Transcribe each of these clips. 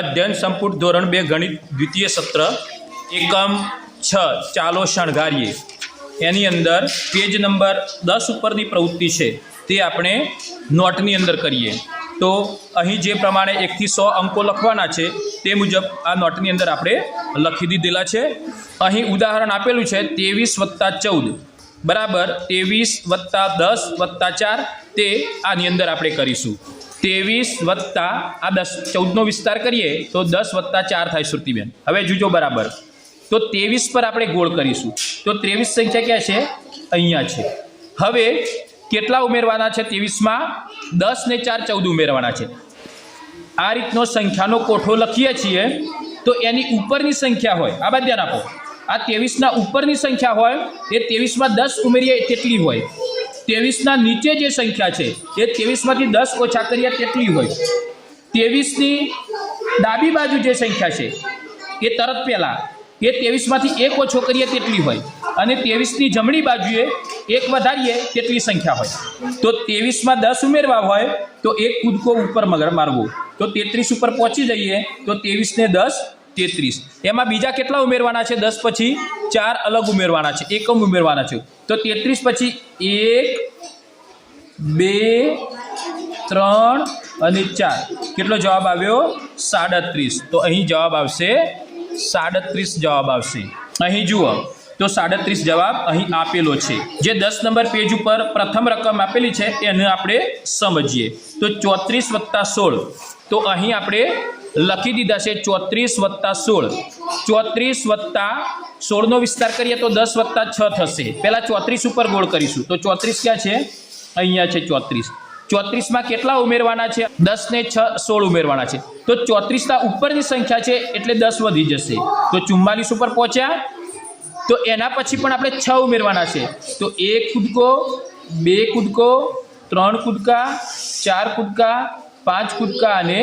અધ્યયન સંપુટ ધોરણ બે ગણિત દ્વિતીય સત્ર, એકમ છ, ચાલો શણગારીએ. એની અંદર પેજ નંબર દસ ઉપરની પ્રવૃત્તિ છે, તે આપણે નોટની અંદર કરીએ. તો અહીં જે પ્રમાણે એકથી સો અંકો લખવાના છે, તે મુજબ આ નોટની અંદર આપણે લખી દીધેલા છે. અહીં ઉદાહરણ આપેલું છે, ત્રેવીસ વત્તા ચૌદ. બરાબર, ત્રેવીસ વત્તા દસ વત્તા ચાર, તે આની અંદર આપણે કરીશું. ત્રેવીસ વત્તા આ દસ, ચૌદનો વિસ્તાર કરીએ તો દસ વત્તા ચાર થાય શ્રુતિબેન હવે જોજો બરાબર. તો ત્રેવીસ પર આપણે ગોળ કરીશું. તો ત્રેવીસ સંખ્યા ક્યાં છે? અહીંયા છે. હવે કેટલા ઉમેરવાના છે ત્રેવીસમાં? દસ ને ચાર ચૌદ ઉમેરવાના છે. આ રીતનો સંખ્યાનો કોઠો લખીએ છીએ. તો એની ઉપરની સંખ્યા હોય, આ બાદ ધ્યાન આપો. આ ત્રેવીસના ઉપરની સંખ્યા હોય, એ ત્રેવીસમાં દસ ઉમેરીએ તેટલી હોય. ત્રેવીસના નીચે જે સંખ્યા છે, એ ત્રેવીસમાંથી દસ ઓછા કરીએ કેટલી હોય. ત્રેવીસની ડાબી બાજુ જે સંખ્યા છે, એ તરત પહેલાં, એ ત્રેવીસમાંથી એક ઓછો કરીએ તેટલી હોય. અને ત્રેવીસની જમણી બાજુએ એક વધારીએ તેટલી સંખ્યા હોય. તો ત્રેવીસમાં દસ ઉમેરવા હોય, તો એક કૂદકો ઉપર મગર મારવો. તો તેત્રીસ ઉપર પહોંચી જઈએ, તો ત્રેવીસને દસ તેત્રીસ. એમાં બીજા કેટલા ઉમેરવાના છે? દસ પછી ચાર અલગ ઉમેરવાના છે. એકમ ઉમેરવાના છે. તો તેત્રીસ પછી એક, બે, ત્રણ અને ચાર. કેટલો જવાબ આવ્યો? સાડત્રીસ. તો અહીં જવાબ આવશે સાડત્રીસ જવાબ આવશે. અહીં જુઓ. તો સાડત્રીસ જવાબ અહીં આપેલો છે. જે દસ નંબર પેજ ઉપર પ્રથમ રકમ આપેલી છે એને આપણે સમજીએ. તો ચોત્રીસ વત્તા સોળ. તો અહીં આપણે લખી દીધા છે ચોત્રીસ વત્તા સોળ. ચોત્રીસ વત્તા સોળનો વિસ્તાર કરીએ તો દસ વત્તા છ થશે. પહેલાં ચોત્રીસ ઉપર ગોળ કરીશું. તો ચોત્રીસ ક્યાં છે? અહીંયા છે ચોત્રીસ. ચોત્રીસમાં કેટલા ઉમેરવાના છે? દસ ને છ સોળ ઉમેરવાના છે. તો ચોત્રીસના ઉપરની સંખ્યા છે એટલે દસ વધી જશે. તો ચુમ્માલીસ ઉપર પહોંચ્યા. તો એના પછી પણ આપણે છ ઉમેરવાના છે. તો એક કૂદકો, બે કૂદકો, ત્રણ કૂદકા, ચાર કૂદકા પાંચ કૂદકા અને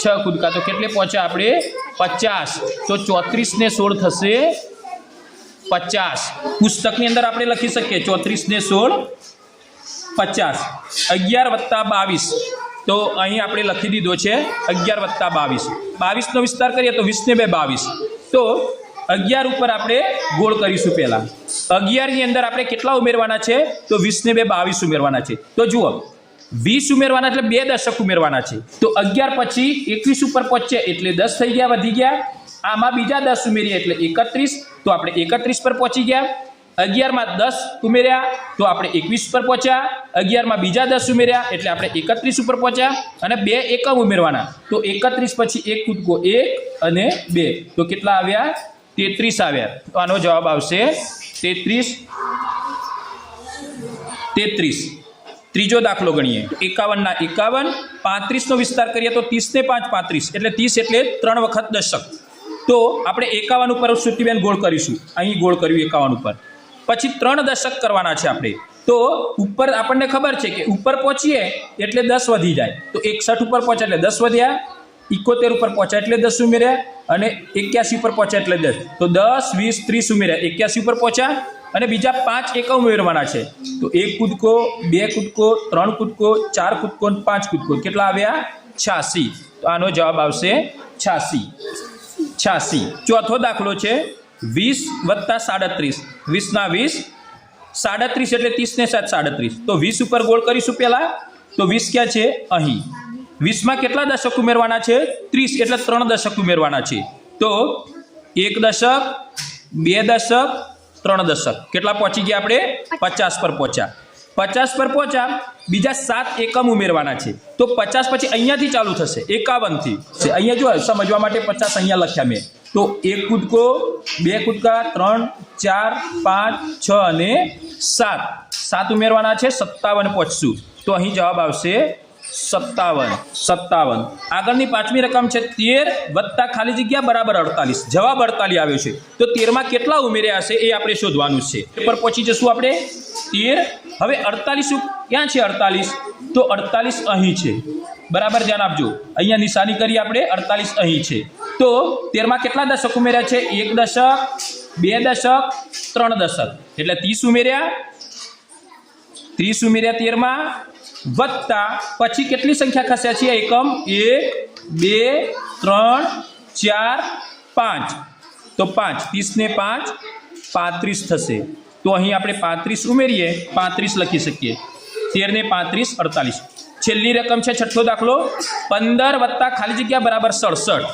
છ કૂદકા. તો કેટલે પહોંચ્યા આપણે? પચાસ. તો ચોત્રીસ ને સોળ થશે પચાસ. પુસ્તકની અંદર આપણે લખી શકીએ, ચોત્રીસ ને સોળ પચાસ. અગિયાર વત્તા બાવીસ. તો અહીં આપણે લખી દીધો છે અગિયાર વત્તા બાવીસ. બાવીસનો વિસ્તાર કરીએ તો વીસને બે બાવીસ. તો અગિયાર ઉપર આપણે ગોળ કરીશું પહેલાં. અગિયારની અંદર આપણે કેટલા ઉમેરવાના છે? તો વીસને બે બાવીસ ઉમેરવાના છે. તો જુઓ વીસ ઉમેરવાના એટલે બે દશક ઉમેરવાના છે. તો અગિયાર પછી એકવીસ ઉપર પહોંચ્યા એટલે દસ થઈ ગયા, વધી ગયા. આમાં બીજા દસ ઉમેરીએ એટલે એકત્રીસ. તો આપણે એકત્રીસ પર પહોંચી ગયા. અગિયારમાં દસ ઉમેર્યા, તો આપણે એકવીસ પર પહોંચ્યા. અગિયારમાં બીજા દસ ઉમેર્યા, એટલે આપણે એકત્રીસ ઉપર પહોંચ્યા અને બે એકમ ઉમેરવાના. તો એકત્રીસ પછી એક કૂદકો એક અને બે. તો કેટલા આવ્યા? તેત્રીસ આવ્યા. તો આનો જવાબ આવશે તેત્રીસ. તેત્રીસ. ત્રીજો દાખલો ગણીએ. એકાવનના એકાવન, પાંત્રીસનો વિસ્તાર કરીએ તો ત્રીસને પાંચ પાંત્રીસ, એટલે ત્રીસ એટલે ત્રણ વખત દશક. તો આપણે એકાવન ઉપર શ્રુતિબેન ગોળ કરીશું. અહીં ગોળ કર્યું એકાવન ઉપર. પછી ત્રણ દશક કરવાના છે આપણે. તો ઉપર આપણને ખબર છે કે ઉપર પહોંચીએ એટલે દસ વધી જાય. તો એકસઠ ઉપર પહોંચ્યા એટલે દસ વધ્યા ઇકોતેર ઉપર પહોંચ્યા એટલે દસ ઉમેર્યા, અને એક્યાસી ઉપર પહોંચ્યા એટલે દસ. તો દસ, વીસ, ત્રીસ ઉમેર્યા. એક્યાસી ઉપર પહોંચ્યા અને બીજા પાંચ એકમ ઉમેરવાના છે. તો એક કૂદકો, બે કૂદકો, ત્રણ કૂદકો, ચાર કૂદકો પાંચ કૂદકો. કેટલા આવ્યા? છ્યાસી. તો આનો જવાબ આવશે છ્યાસી. છ્યાસી. ચોથો દાખલો છે વીસ વત્તા સાડત્રીસ. વીસના વીસ, સાડત્રીસ એટલે ત્રીસ ને સાત સાડત્રીસ. તો વીસ ઉપર ગોળ કરીશું પહેલાં. તો વીસ ક્યાં છે? અહીં. વીસમાં કેટલા દશક ઉમેરવાના છે? ત્રીસ એટલે ત્રણ દશક ઉમેરવાના છે. તો એક દશક, બે દશક ત્રણ દશક. કેટલા પહોંચી ગયા આપણે? પચાસ. પર પહોંચ્યા. પચાસ પર પહોંચ્યા બીજા સાત એકમ ઉમેરવાના છે. તો પચાસ પછી અહીંયાથી ચાલુ થશે. એકાવનથી. અહીંયા જો સમજવા માટે પચાસ અહીંયા લખ્યા મેં. તો એક કૂદકો બે કૂદકા ત્રણ ચાર પાંચ છ અને સાત. સાત ઉમેરવાના છે સત્તાવન પહોંચશું. તો અહીં જવાબ આવશે સત્તાવન સત્તાવન. આગળની પાંચમી રકમ છે તેર વત્તા ખાલી જગ્યા બરાબર અડતાલીસ. જવાબ અડતાલીસ આવ્યો છે. તો તેરમાં કેટલા ઉમેર્યા હશે એ આપણે શોધવાનું છે. પર પહોંચી જશું આપણે. તેર, હવે અડતાલીસ ક્યાં છે અડતાલીસ? તો અડતાલીસ અહીં છે. બરાબર ધ્યાન આપજો. અહીંયા નિશાની કરી આપણે, અડતાલીસ અહીં છે. તો તેરમાં કેટલા દશક ઉમેર્યા છે? એક દશક, બે દશક, ત્રણ દશક. એટલે ત્રીસ ઉમેર્યા ત્રીસ ઉમેર્યા તેરમાં વત્તા પછી કેટલી સંખ્યા ખસ્યા છે? એકમ, એક, બે, ત્રણ, ચાર, પાંચ. તો પાંચ ત્રીસને પાંચ, પાંત્રીસ થશે. તો અહીં આપણે પાંત્રીસ ઉમેરીએ, પાંત્રીસ લખી શકીએ. તેરને પાંત્રીસ અડતાલીસ. છેલ્લી રકમ છે, છઠ્ઠો દાખલો. પંદર વત્તા ખાલી જગ્યા બરાબર સડસઠ.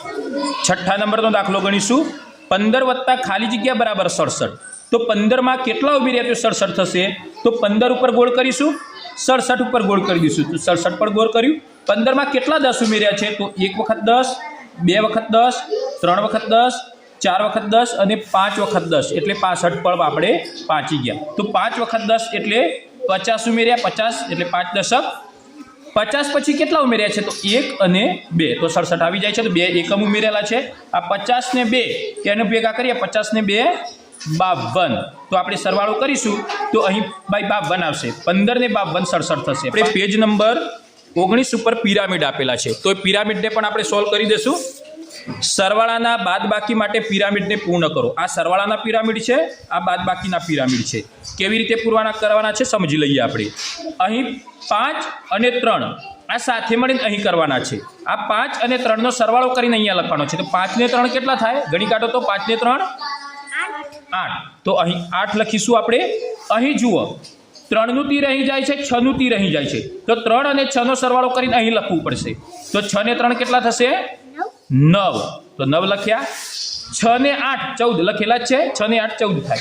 છઠ્ઠા નંબરનો દાખલો ગણીશું. પંદર વત્તા ખાલી જગ્યા બરાબર સડસઠ. તો પંદરમાં કેટલા ઊભી રહ્યા તો સડસઠ થશે? તો પંદર ઉપર ગોળ કરીશું, સડસઠ ઉપર ગોળ કરી દઈશું. તો સડસઠ પર ગોળ કર્યું. પંદરમાં કેટલા દસ ઉમેર્યા છે? તો એક વખત દસ, બે વખત દસ, ત્રણ વખત દસ, ચાર વખત દસ અને પાંચ વખત દસ. એટલે પાસઠ પર આપણે પાંચી ગયા. તો પાંચ વખત દસ એટલે પચાસ ઉમેર્યા, પચાસ એટલે પાંચ દશક. પચાસ પછી કેટલા ઉમેર્યા છે? તો એક અને બે. તો સડસઠ આવી જાય છે, તો બે એકમ ઉમેરેલા છે. આ પચાસ ને બે એને ભેગા કરીએ, પચાસ ને બે બાવન. તો આપણે સરવાળો કરીશું તો અહીં બાય બાવન આવશે. પંદર ને બાવન સડસઠ થશે. આપણે પેજ નંબર ઓગણીસ ઉપર પિરામિડ આપેલા છે. તો એ પિરામિડને પણ આપણે સોલ્વ કરી દઈશું. સરવાળાના બાદબાકી માટે પિરામિડને પૂર્ણ કરો. આ સરવાળાના પિરામિડ છે આ બાદબાકીના પિરામિડ છે. કેવી રીતે પૂરવાના કરવાના છે સમજી લઈએ આપણે. અહીં પાંચ અને ત્રણ આ સાથે મળીને અહીં કરવાના છે. આ પાંચ અને ત્રણનો સરવાળો કરીને અહીંયા લખવાનો છે. તો પાંચ ને ત્રણ કેટલા થાય? ઘણી કાઢો તો પાંચ ને ત્રણ. આઠ. તો અહીં આઠ લખીશું આપણે. અહીં જુઓ. ત્રણનું તીર અહીં જાય છે, છનું તીર અહીં જાય છે. તો ત્રણ અને છનો સરવાળો કરીને અહીં લખવું પડશે. તો છ ને ત્રણ કેટલા થશે? નવ. તો નવ લખ્યા. છ ને આઠ, ચૌદ. લખેલા જ છે. છ ને આઠ, ચૌદ થાય.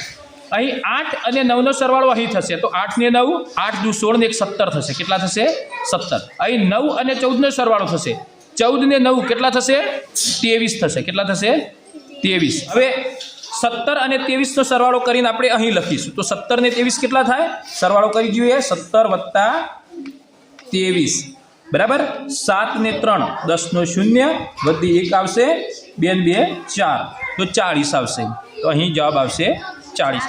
અહીં આઠ અને નવનો સરવાળો અહીં થશે. તો આઠ ને નવ, આઠ દુ સોળ ને એક સત્તર થશે. કેટલા થશે? સત્તર. અહીં નવ અને ચૌદનો સરવાળો થશે. ચૌદ ને નવ કેટલા થશે? ત્રેવીસ થશે. કેટલા થશે? ત્રેવીસ. હવે સત્તર અને ત્રેવીસનો સરવાળો કરીને આપણે અહીં લખીશું. તો સત્તર ને ત્રેવીસ કેટલા થાય? સરવાળો કરી જોઈએ. સત્તર વત્તા ત્રેવીસ. બરાબર? સાત ને ત્રણ દસનો શૂન્ય વધી એક આવશે બે બે ચાર. તો ચાળીસ આવશે. તો અહીં જવાબ આવશે ચાળીસ.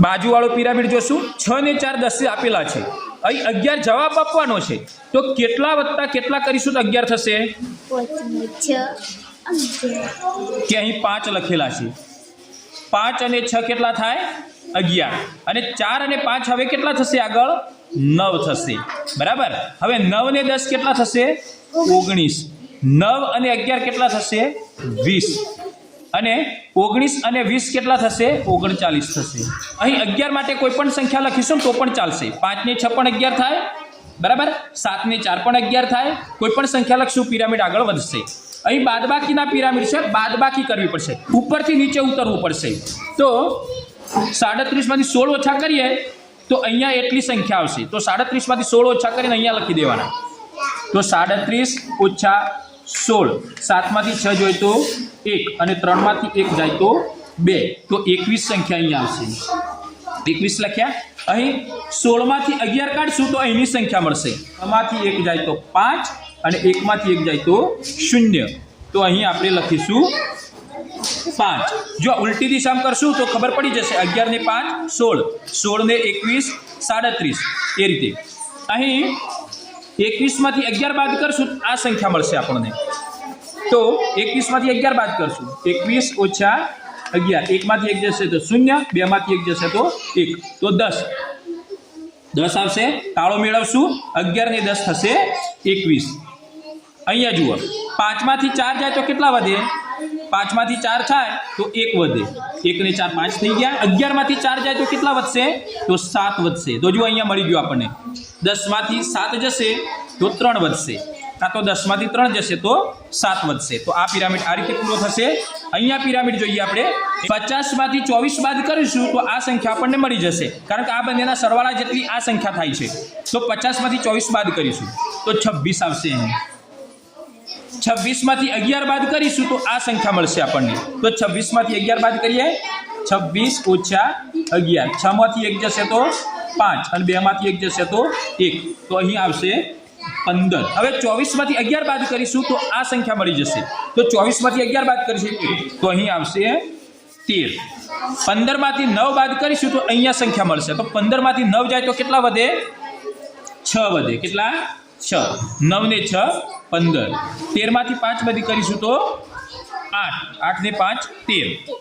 બાજુવાળો પિરામિડ જોશું. છ ને ચાર દસે આપેલા છે. અહીં અગિયાર જવાબ આપવાનો છે. તો કેટલા વત્તા કેટલા કરીશું તો અગિયાર થશે? કે અહીં પાંચ લખેલા છે. પાંચ અને છ કેટલા થાય? અગિયાર. અને ચાર અને પાંચ હવે કેટલા થશે આગળ? નવ થશે. બરાબર? હવે નવ ને દસ કેટલા થશે? ઓગણીસ. નવ અને અગિયાર કેટલા થશે? વીસ. અને ઓગણીસ અને વીસ કેટલા થશે? ઓગણચાલીસ થશે. અહીં અગિયાર માટે કોઈ પણ સંખ્યા લખીશું તો પણ ચાલશે. પાંચ ને છ પણ અગિયાર થાય. બરાબર? સાત ને ચાર પણ અગિયાર થાય. કોઈ પણ સંખ્યા લખશું, પિરામિડ આગળ વધશે. અહીં બાદબાકીના પિરામિડ છે, બાદબાકી કરવી પડશે. ઉપરથી નીચે ઉતરવું પડશે. તો સાડત્રીસમાંથી સોળ ઓછા કરીએ, તો અહીંયા એટલી સંખ્યા આવશે. તો સાડત્રીસમાંથી સોળ ઓછા કરીને અહીંયા લખી દેવાના. તો સાડત્રીસ ઓછા સોળ, સાતમાંથી છ જોઈએ તો એક, અને ત્રણમાંથી એક જાય તો બે. તો એકવીસ સંખ્યા અહીંયા આવશે. એકવીસ લખ્યા. અહીં સોળમાંથી અગિયાર કાઢશું તો અહીંની સંખ્યા મળશે. આમાંથી એક જાય તો પાંચ અને એકમાંથી એક જાય તો શૂન્ય. તો અહીં આપણે લખીશું પાંચ. જો ઉલટી દિશામાં કરશું તો ખબર પડી જશે અગિયાર ને પાંચ, સોળ. સોળ ને એકવીસ, સાડત્રીસ. એ રીતે. અહીં એકવીસમાંથી અગિયાર બાદ કરશું, આ સંખ્યા મળશે આપણને. તો એકવીસમાંથી અગિયાર બાદ કરશું. એકવીસ ઓછા અગિયાર. એકમાંથી એક જશે તો શૂન્ય, બેમાંથી એક જશે તો એક. તો દસ. દસ આવશે. તાળો મેળવશું. અગિયાર ને દસ થશે એકવીસ. અહીંયા જુઓ. પાંચમાંથી ચાર જાય તો કેટલા વધે? પાંચમાંથી ચાર થાય તો એક વધે. એકને ચાર પાંચ થઈ ગયા. અગિયારમાંથી ચાર જાય તો કેટલા વધશે? તો સાત વધશે. તો જો અહીંયા મળી ગયું આપણને. દસમાંથી સાત જશે તો ત્રણ વધશે. કાં તો દસમાંથી ત્રણ જશે તો સાત વધશે. તો આ પિરામિડ આ રીતે પૂરો થશે. અહીંયા પિરામિડ જોઈએ આપણે. પચાસમાંથી ચોવીસ બાદ કરીશું તો આ સંખ્યા આપણને મળી જશે. કારણ કે આ બંનેના સરવાળા જેટલી આ સંખ્યા થાય છે. તો પચાસમાંથી ચોવીસ બાદ કરીશું. તો છવ્વીસ આવશે અહીં છવ્વીસમાંથી અગિયાર બાદ કરીશું તો આ સંખ્યા મળશે આપણને. તો છવ્વીસમાંથી અગિયાર બાદ કરીએ. છવ્વીસ ઓછા અગિયાર. છમાંથી એક જશે તો પાંચ અને બેમાંથી એક જશે તો એક. તો અહીં આવશે પંદર. હવે ચોવીસમાંથી અગિયાર બાદ કરીશું તો આ સંખ્યા મળી જશે. તો ચોવીસમાંથી અગિયાર બાદ કરીશું એક. તો અહીં આવશે તેર. પંદરમાંથી નવ બાદ કરીશું તો અહીંયા સંખ્યા મળશે. તો પંદરમાંથી નવ જાય તો કેટલા વધે? છ વધે. કેટલા? છ. નવ ને છ, પંદર. તેરમાંથી પાંચ બધી કરીશું તો આઠ. આઠ ને પાંચ, તેર.